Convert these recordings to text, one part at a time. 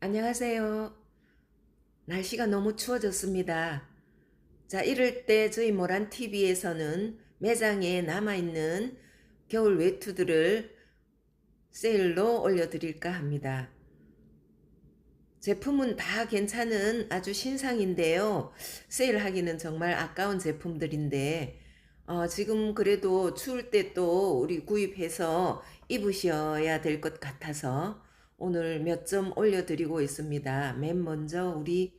안녕하세요. 날씨가 너무 추워졌습니다. 자, 이럴 때 저희 모란 TV에서는 매장에 남아있는 겨울 외투들을 세일로 올려드릴까 합니다. 제품은 다 괜찮은 아주 신상인데요. 세일하기는 정말 아까운 제품들인데, 어, 지금 그래도 추울 때 또 우리 구입해서 입으셔야 될 것 같아서 오늘 몇 점 올려드리고 있습니다. 맨 먼저 우리,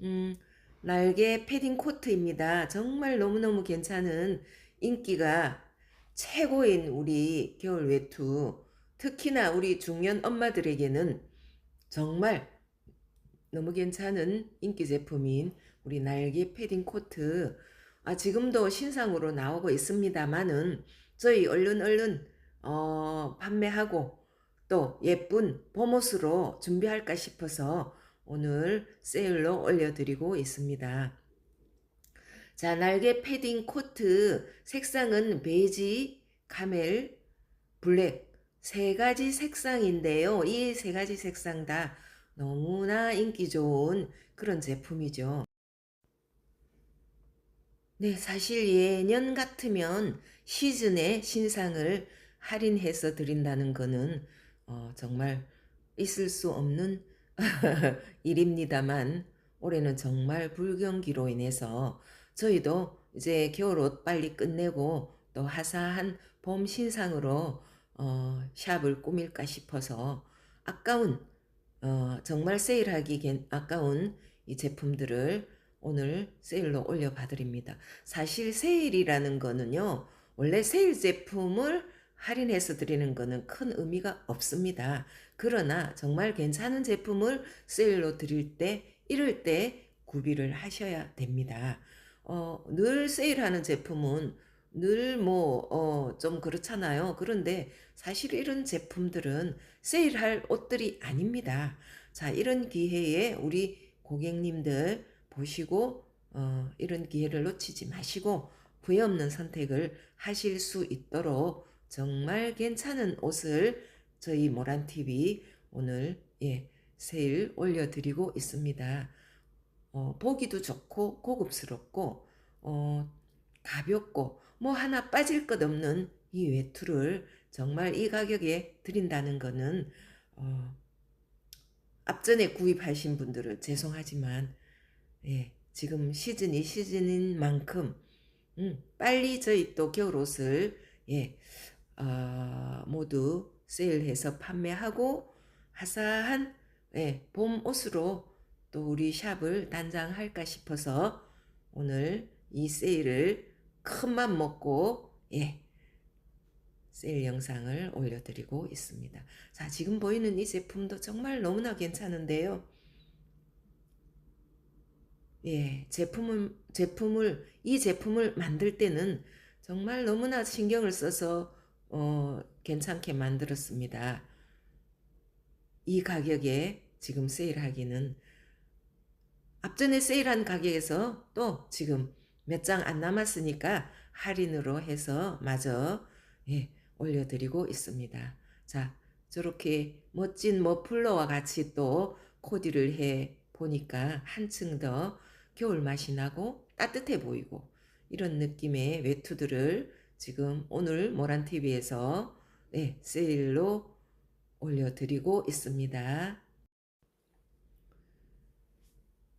음, 날개 패딩 코트입니다. 정말 너무너무 괜찮은 인기가 최고인 우리 겨울 외투. 특히나 우리 중년 엄마들에게는 정말 너무 괜찮은 인기 제품인 우리 날개 패딩 코트. 아, 지금도 신상으로 나오고 있습니다만은 저희 얼른 얼른 어, 판매하고 또 예쁜 봄옷으로 준비할까 싶어서 오늘 세일로 올려드리고 있습니다. 자, 날개 패딩 코트 색상은 베이지, 카멜, 블랙 세 가지 색상인데요. 이 세 가지 색상 다 너무나 인기 좋은 그런 제품이죠. 네, 사실 예년 같으면 시즌에 신상을 할인해서 드린다는 거는 어, 정말 있을 수 없는 일입니다만 올해는 정말 불경기로 인해서 저희도 이제 겨울옷 빨리 끝내고 또 화사한 봄 신상으로 어, 샵을 꾸밀까 싶어서 아까운 어, 정말 세일하기 괜- 아까운 이 제품들을 오늘 세일로 올려 봐 드립니다. 사실 세일이라는 거는요, 원래 세일 제품을 할인해서 드리는 거는 큰 의미가 없습니다. 그러나 정말 괜찮은 제품을 세일로 드릴 때, 이럴 때 구비를 하셔야 됩니다. 어, 늘 세일하는 제품은 늘 뭐, 어, 좀 그렇잖아요. 그런데 사실 이런 제품들은 세일할 옷들이 아닙니다. 자, 이런 기회에 우리 고객님들 보시고, 어, 이런 기회를 놓치지 마시고, 부에 없는 선택을 하실 수 있도록 정말 괜찮은 옷을 저희 모란TV 오늘, 예, 세일 올려드리고 있습니다. 어, 보기도 좋고, 고급스럽고, 어, 가볍고, 뭐 하나 빠질 것 없는 이 외투를 정말 이 가격에 드린다는 거는, 어, 앞전에 구입하신 분들은 죄송하지만, 예, 지금 시즌이 시즌인 만큼, 음, 빨리 저희 또 겨울 옷을, 예, 어, 모두 세일해서 판매하고, 화사한, 예, 봄 옷으로 또 우리 샵을 단장할까 싶어서 오늘 이 세일을 큰 맘 먹고, 예, 세일 영상을 올려드리고 있습니다. 자, 지금 보이는 이 제품도 정말 너무나 괜찮은데요. 예, 제품을, 제품을, 이 제품을 만들 때는 정말 너무나 신경을 써서, 어, 괜찮게 만들었습니다. 이 가격에 지금 세일하기는 앞전에 세일한 가격에서 또 지금 몇 장 안 남았으니까 할인으로 해서 마저 예, 올려드리고 있습니다. 자, 저렇게 멋진 머플러와 같이 또 코디를 해 보니까 한층 더 겨울 맛이 나고 따뜻해 보이고 이런 느낌의 외투들을 지금 오늘 모란TV에서 네, 세일로 올려드리고 있습니다.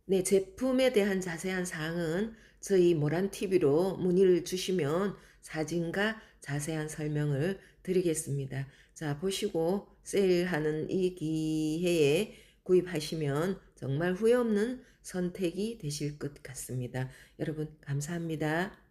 네, 제품에 대한 자세한 사항은 저희 모란TV로 문의를 주시면 사진과 자세한 설명을 드리겠습니다. 자, 보시고 세일하는 이 기회에 구입하시면 정말 후회 없는 선택이 되실 것 같습니다. 여러분, 감사합니다.